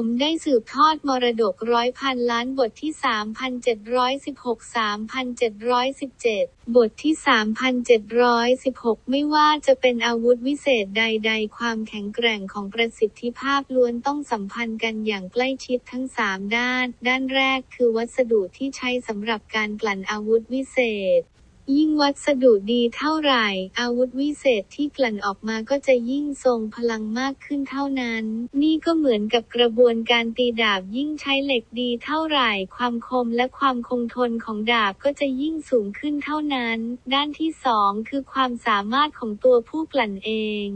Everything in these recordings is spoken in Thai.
ผมได้สืบทอดมรดกร้อยพันล้านบทที่ 3,716 3,717 บทที่ 3,716 ไม่ว่าจะเป็นอาวุธวิเศษใด ๆ ความแข็งแกร่งของประสิทธิภาพล้วนต้องสัมพันธ์กันอย่างใกล้ชิดทั้ง 3 ด้าน ด้านแรกคือวัสดุที่ใช้สำหรับการกลั่นอาวุธวิเศษ ยิ่งวัสดุดีเท่าไหร่ อาวุธวิเศษที่กลั่นออกมาก็จะยิ่งทรงพลังมากขึ้นเท่านั้น นี่ก็เหมือนกับกระบวนการตีดาบยิ่งใช้เหล็กดีเท่าไหร่ ความคมและความคงทนของดาบก็จะยิ่งสูงขึ้นเท่านั้น ด้านที่สองคือความสามารถของตัวผู้กลั่นเอง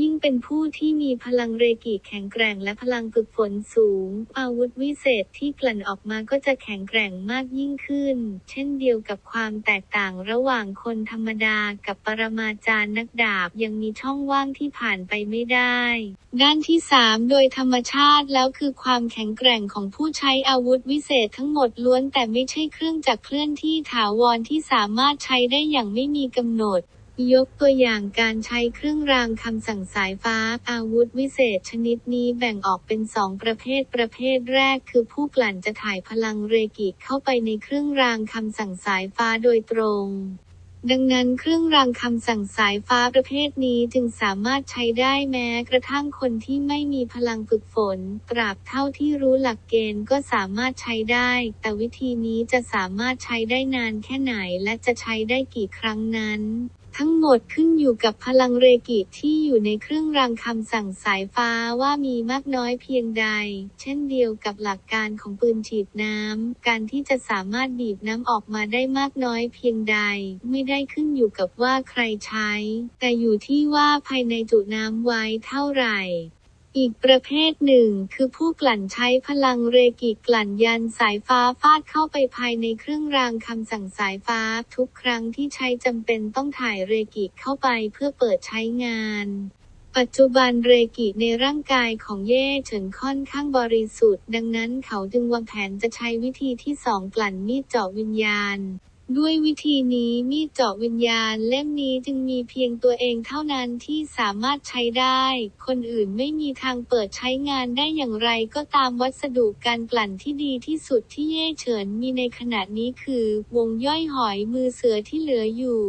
ยิ่งเป็นผู้ที่มีพลังเรกิแข็งแกร่งและพลังฝึกฝนสูง อาวุธวิเศษที่กลั่นออกมาก็จะแข็งแกร่งมากยิ่งขึ้น เช่นเดียวกับความแตกต่างระหว่างคนธรรมดากับปรมาจารย์นักดาบยังมีช่องว่างที่ผ่านไปไม่ได้ ด้านที่ 3 โดยธรรมชาติแล้วคือความแข็งแกร่งของผู้ใช้อาวุธวิเศษทั้งหมดล้วนแต่ไม่ใช่เครื่องจักรเคลื่อนที่ถาวรที่สามารถใช้ได้อย่างไม่มีกำหนด ยกตัวอย่างการใช้เครื่องรางคำสั่งสายฟ้า อาวุธวิเศษชนิดนี้แบ่งออกเป็นสองประเภทประเภทแรกคือผู้กลั่นจะถ่ายพลังเรกิเข้าไปในเครื่องรางคำสั่งสายฟ้าโดยตรงดังนั้นเครื่องรางคำสั่งสายฟ้าประเภทนี้จึงสามารถใช้ได้แม้กระทั่งคนที่ไม่มีพลังฝึกฝน ตราบเท่าที่รู้หลักเกณฑ์ก็สามารถใช้ได้ แต่วิธีนี้จะสามารถใช้ได้นานแค่ไหนและจะใช้ได้กี่ครั้งนั้น ทั้งหมดขึ้นอยู่กับพลังเรกิที่อยู่ในเครื่องรางคำสั่งสายฟ้าว่ามีมากน้อยเพียงใด เช่นเดียวกับหลักการของปืนฉีดน้ำ การที่จะสามารถบีบน้ำออกมาได้มากน้อยเพียงใด ไม่ได้ขึ้นอยู่กับว่าใครใช้ แต่อยู่ที่ว่าภายในจุน้ำไว้เท่าไหร่ อีกประเภทหนึ่งคือผู้กลั่นใช้พลังเรกิกลั่นยันสายฟ้าฟาดเข้าไปภายในเครื่องรางคำสั่งสายฟ้า ทุกครั้งที่ใช้จำเป็นต้องถ่ายเรกิเข้าไปเพื่อเปิดใช้งานปัจจุบันเรกิในร่างกายของเย่เฉินค่อนข้างบริสุทธิ์ ดังนั้นเขาจึงวางแผนจะใช้วิธีที่สองกลั่นมีดเจาะวิญญาณ ด้วยวิธีนี้มีดเจาะวิญญาณเล่มนี้จึงมีเพียงตัวเองเท่านั้นที่สามารถใช้ได้ คนอื่นไม่มีทางเปิดใช้งานได้อย่างไรก็ตามวัสดุการกลั่นที่ดีที่สุดที่เย่เฉินมีในขณะนี้คือ วงย่อยหอยมือเสือที่เหลืออยู่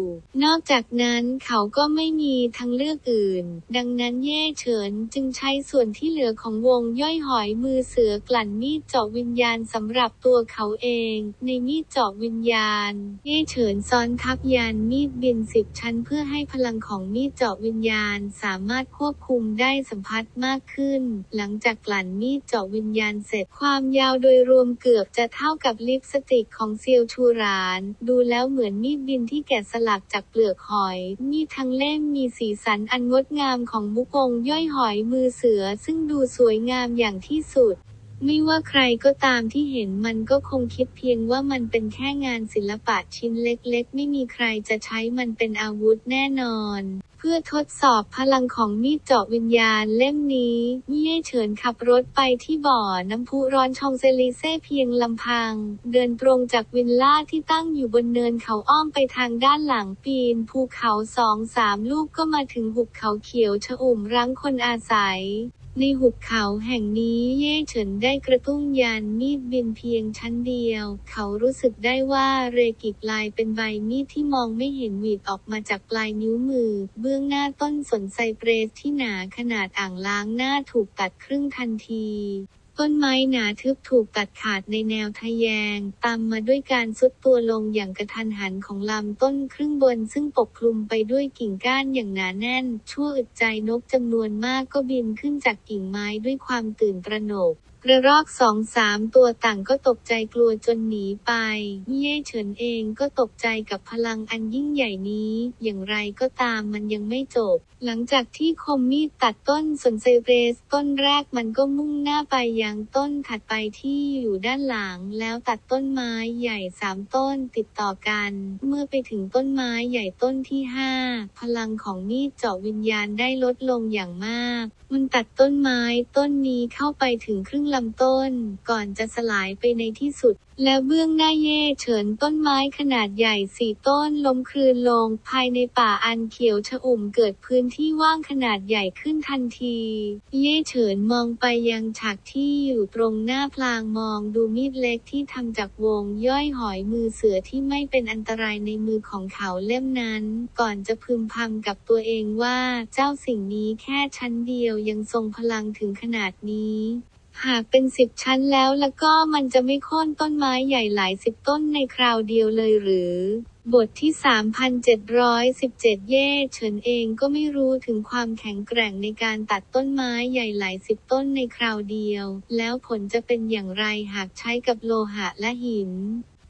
นอกจากนั้นเขาก็ไม่มีทางเลือกอื่น ดังนั้นเย่เฉินจึงใช้ส่วนที่เหลือของวงย่อยหอยมือเสือกลั่นมีดเจาะวิญญาณสำหรับตัวเขาเอง ในมีดเจาะวิญญาณเย่เฉินซ้อนทับยานมีดบินสิบชั้นเพื่อให้พลังของมีดเจาะวิญญาณ สามารถควบคุมได้สัมผัสมากขึ้น หลังจากกลั่นมีดเจาะวิญญาณเสร็จความยาวโดยรวมเกือบจะเท่ากับลิปสติกของเซียวชูราน ดูแล้วเหมือนมีดบินที่แกะสลักจากเปลือกหอย มีดทั้งเล่มมีสีสันอันงดงามของมุกงย่อยหอยมือเสือซึ่งดูสวยงามอย่างที่สุด ไม่ว่าใครก็ตามที่เห็นมันก็คงคิดเพียงว่ามันเป็นแค่งานศิลปะชิ้นเล็กๆ ไม่มีใครจะใช้มันเป็นอาวุธแน่นอน เพื่อทดสอบพลังของมีดเจาะวิญญาณเล่มนี้เย่เฉินขับรถไปที่บ่อน้ำพุร้อนชองเซลีเซ่เพียงลำพัง เดินตรงจากวิลล่าที่ตั้งอยู่บนเนินเขาอ้อมไปทางด้านหลังปีน ภูเขาสองสามลูกก็มาถึงหุบเขาเขียวชอุ่มรั้งคนอาศัย ในหุบเขาแห่งนี้เย่เฉินได้กระตุ้งยานมีดบินเพียงชั้นเดียว เขารู้สึกได้ว่าเรกิกลายเป็นใบมีดที่มองไม่เห็นหวีดออกมาจากปลายนิ้วมือ เบื้องหน้าต้นสนไซเปรสที่หนาขนาดอ่างล้างหน้าถูกตัดครึ่งทันที ต้นไม้หนาทึบถูกตัดขาดในแนวทะแยง ตามมาด้วยการซุดตัวลงอย่างกระทันหันของลำต้นครึ่งบน ซึ่งปกคลุมไปด้วยกิ่งก้านอย่างหนาแน่น ชั่วอึดใจนกจำนวนมากก็บินขึ้นจากกิ่งไม้ด้วยความตื่นตระหนก ระรอกสองสามตัวต่างก็ตกใจกลัวจนหนีไป เย่เฉินเองก็ตกใจกับพลังอันยิ่งใหญ่นี้ อย่างไรก็ตามมันยังไม่จบ หลังจากที่คมมีดตัดต้นสนไซเรสต้นแรกมันก็มุ่งหน้าไปยังต้นถัดไปที่อยู่ด้านหลัง แล้วตัดต้นไม้ใหญ่สามต้นติดต่อกัน เมื่อไปถึงต้นไม้ใหญ่ต้นที่ห้าพลังของมีดเจาะวิญญาณได้ลดลงอย่างมาก มันตัดต้นไม้ต้นนี้เข้าไปถึงครึ่งลำต้น ก่อนจะสลายไปในที่สุด และเบื้องหน้าเย่เฉินต้นไม้ขนาดใหญ่สี่ต้นล้มคลืนลง ภายในป่าอันเขียวชอุ่มเกิดพื้นที่ว่างขนาดใหญ่ขึ้นทันที เย่เฉินมองไปยังฉากที่อยู่ตรงหน้าพลางมองดูมีดเล็กที่ทำจากวงย่อยหอยมือเสือที่ไม่เป็นอันตรายในมือของเขาเล่มนั้น ก่อนจะพึมพำกับตัวเองว่าเจ้าสิ่งนี้แค่ชั้นเดียวยังทรงพลังถึงขนาดนี้ หากเป็นสิบชั้นแล้วแล้วก็มันจะไม่โค่นต้นไม้ใหญ่หลายสิบต้นในคราวเดียวเลยหรือ บทที่ 3,717 เย่เฉินเองก็ไม่รู้ถึงความแข็งแกร่งในการตัดต้นไม้ใหญ่หลายสิบต้นในคราวเดียว แล้วผลจะเป็นอย่างไรหากใช้กับโลหะและหิน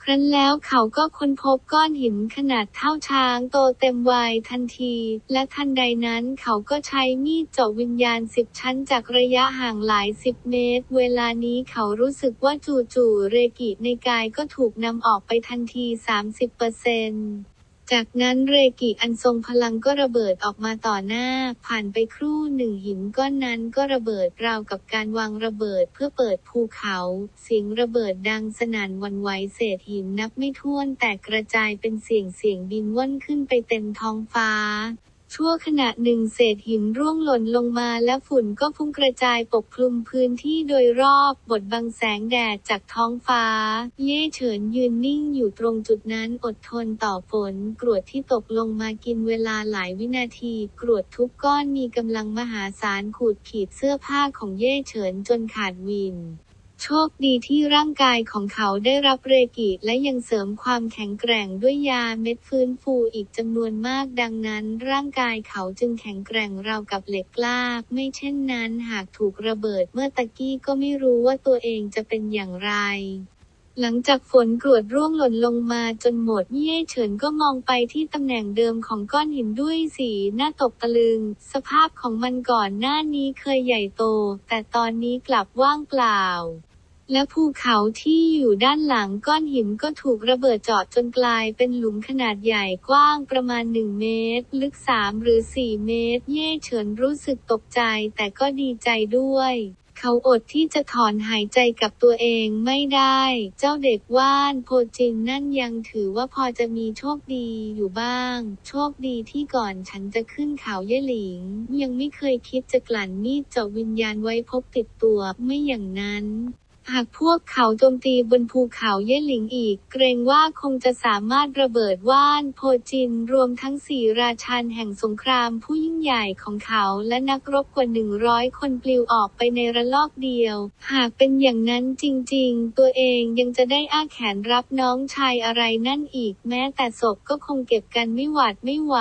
ครั้นแล้วเขาก็ค้นพบก้อนหินขนาดเท่าช้างโตเต็มวัยทันที และทันใดนั้นเขาก็ใช้มีดเจาะวิญญาณสิบชั้นจากระยะห่างหลายสิบเมตร เวลานี้เขารู้สึกว่าจู่ๆเรกิในกายก็ถูกนำออกไปทันที 30%เปอร์เซ็นต์ จากนั้นเรกิอันทรงพลังก็ระเบิดออกมาต่อหน้า ผ่านไปครู่หนึ่งหินก้อนนั้นก็ระเบิดราวกับการวางระเบิดเพื่อเปิดภูเขา เสียงระเบิดดังสนั่นวันไหวเศษหินนับไม่ถ้วนแตกกระจายเป็นเสียงเสียงบินว่อนขึ้นไปเต็มท้องฟ้า ชั่วขณะหนึ่งเศษหินร่วงหล่นลงมาและฝุ่นก็พุ่งกระจายปกคลุมพื้นที่โดยรอบบดบังแสงแดดจากท้องฟ้า เย่เฉินยืนนิ่งอยู่ตรงจุดนั้นอดทนต่อฝนกรวดที่ตกลงมากินเวลาหลายวินาที กรวดทุกก้อนมีกำลังมหาศาลขูดขีดเสื้อผ้าของเย่เฉินจนขาดวิน โชคดีที่ร่างกายของเขาได้รับเรกิและยังเสริมความแข็งแกร่งด้วยยาเม็ดฟื้นฟูอีกจำนวนมากดังนั้น ร่างกายเขาจึงแข็งแกร่งราวกับเหล็กกล้า ไม่เช่นนั้นหากถูกระเบิดเมื่อตะกี้ก็ไม่รู้ว่าตัวเองจะเป็นอย่างไรหลังจากฝนกรวดร่วงหล่นลงมาจนหมด เย่เฉินก็มองไปที่ตำแหน่งเดิมของก้อนหินด้วยสีหน้าตกตะลึง สภาพของมันก่อนหน้านี้เคยใหญ่โต แต่ตอนนี้กลับว่างเปล่า และภูเขาที่อยู่ด้านหลังก้อนหินก็ถูกระเบิดเจาะจนกลายเป็นหลุมขนาดใหญ่กว้างประมาณ 1 เมตร ลึก 3 หรือ 4 เมตร เย่เฉินรู้สึกตกใจแต่ก็ดีใจด้วย เขาอดที่จะถอนหายใจกับตัวเองไม่ได้ เจ้าเด็กว่านโพจินนั่นยังถือว่าพอจะมีโชคดีอยู่บ้าง โชคดีที่ก่อนฉันจะขึ้นเขาเย่หลิง ยังไม่เคยคิดจะกลั่นมีดเจาะวิญญาณไว้พกติดตัวไม่อย่างนั้น หากพวกเขาโจมตีบนภูเขาเย่หลิงอีก เกรงว่าคงจะสามารถระเบิดว่านโพจินรวมทั้งสี่ราชันแห่งสงครามผู้ยิ่งใหญ่ของเขาและนักรบกว่าหนึ่งร้อยคนปลิวออกไปในระลอกเดียว หากเป็นอย่างนั้นจริงๆ ตัวเองยังจะได้อ้าแขนรับน้องชายอะไรนั่นอีก แม้แต่ศพก็คงเก็บกันไม่หวาดไม่ไหว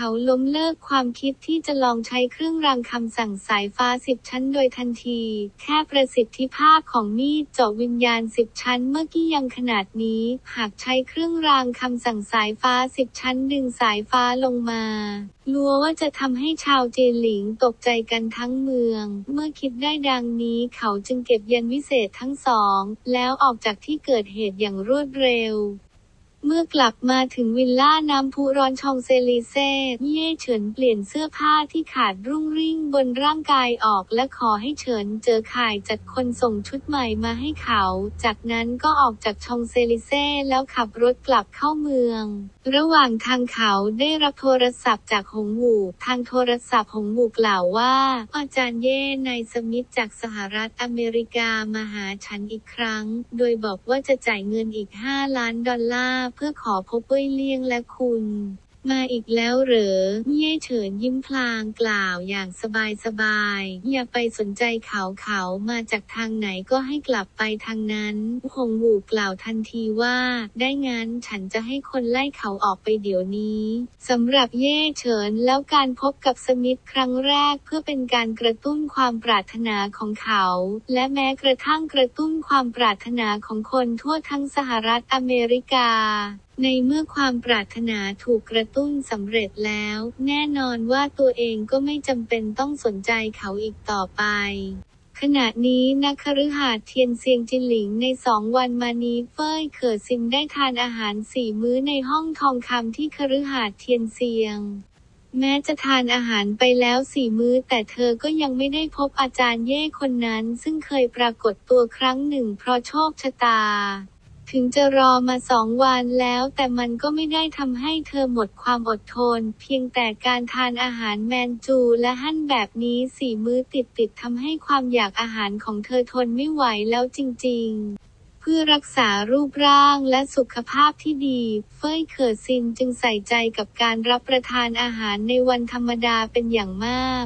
เขาล้มเลิกความคิดที่จะลองใช้เครื่องรางคำสั่งสายฟ้าสิบชั้นโดยทันที แค่ประสิทธิภาพของมีดเจาะวิญญาณสิบชั้นเมื่อกี้ยังขนาดนี้ หากใช้เครื่องรางคำสั่งสายฟ้าสิบชั้นดึงสายฟ้าลงมาลัวว่าจะทำให้ชาวเจหลิงตกใจกันทั้งเมือง เมื่อคิดได้ดังนี้เขาจึงเก็บยันวิเศษทั้งสอง แล้วออกจากที่เกิดเหตุอย่างรวดเร็ว เมื่อกลับมาถึงวิลล่าน้ำพุร้อนชองเซลีเซ่เย่เฉินเปลี่ยนเสื้อผ้าที่ขาดรุ่งริ่งบนร่างกายออกและขอให้เฉินเจอข่ายจัดคนส่งชุดใหม่มาให้เขา จากนั้นก็ออกจากชองเซลิเซ่แล้วขับรถกลับเข้าเมือง ระหว่างทางเขาได้รับโทรศัพท์จากหงหมู่ทางโทรศัพท์หงหมู่กล่าวว่า อาจารย์เย่นายสมิธจากสหรัฐอเมริกามาหาฉันอีกครั้ง โดยบอกว่าจะจ่ายเงินอีก 5 ล้านดอลลาร์เพื่อขอพบเว้ยเลี่ยงและคุณ มาอีกแล้วเหรอ เย่เฉินยิ้มพลางกล่าวอย่างสบายสบายๆอย่าไปสนใจเขาเขามาจากทางไหนก็ให้กลับไปทางนั้น หงหูกล่าวทันทีว่า ได้งั้นฉันจะให้คนไล่เขาออกไปเดี๋ยวนี้สำหรับเย่เฉินแล้วการพบกับสมิธครั้งแรกเพื่อเป็นการกระตุ้นความปรารถนาของเขา และแม้กระทั่งกระตุ้นความปรารถนาของคนทั่วทั้งสหรัฐอเมริกา ในเมื่อความปรารถนาถูกกระตุ้นสำเร็จแล้ว แน่นอนว่าตัวเองก็ไม่จำเป็นต้องสนใจเขาอีกต่อไปขณะนี้นักคฤหาสน์เทียนเซียงจินหลิงในสองวันมานี้เฟ้ยเขอซินได้ทานอาหารสี่มื้อในห้องทองคำที่คฤหาสน์เทียนเซียง แม้จะทานอาหารไปแล้วสี่มื้อ แต่เธอก็ยังไม่ได้พบอาจารย์เย่คนนั้น ซึ่งเคยปรากฏตัวครั้งหนึ่งเพราะโชคชะตา ถึงจะรอมาสองวันแล้วแต่มันก็ไม่ได้ทำให้เธอหมดความอดทน เพียงแต่การทานอาหารแมนจูและหั่นแบบนี้สี่มื้อติดติดทำให้ความอยากอาหารของเธอทนไม่ไหวแล้วจริง ๆเพื่อรักษารูปร่างและสุขภาพที่ดี เฟยเขอซินจึงใส่ใจกับการรับประทานอาหารในวันธรรมดาเป็นอย่างมาก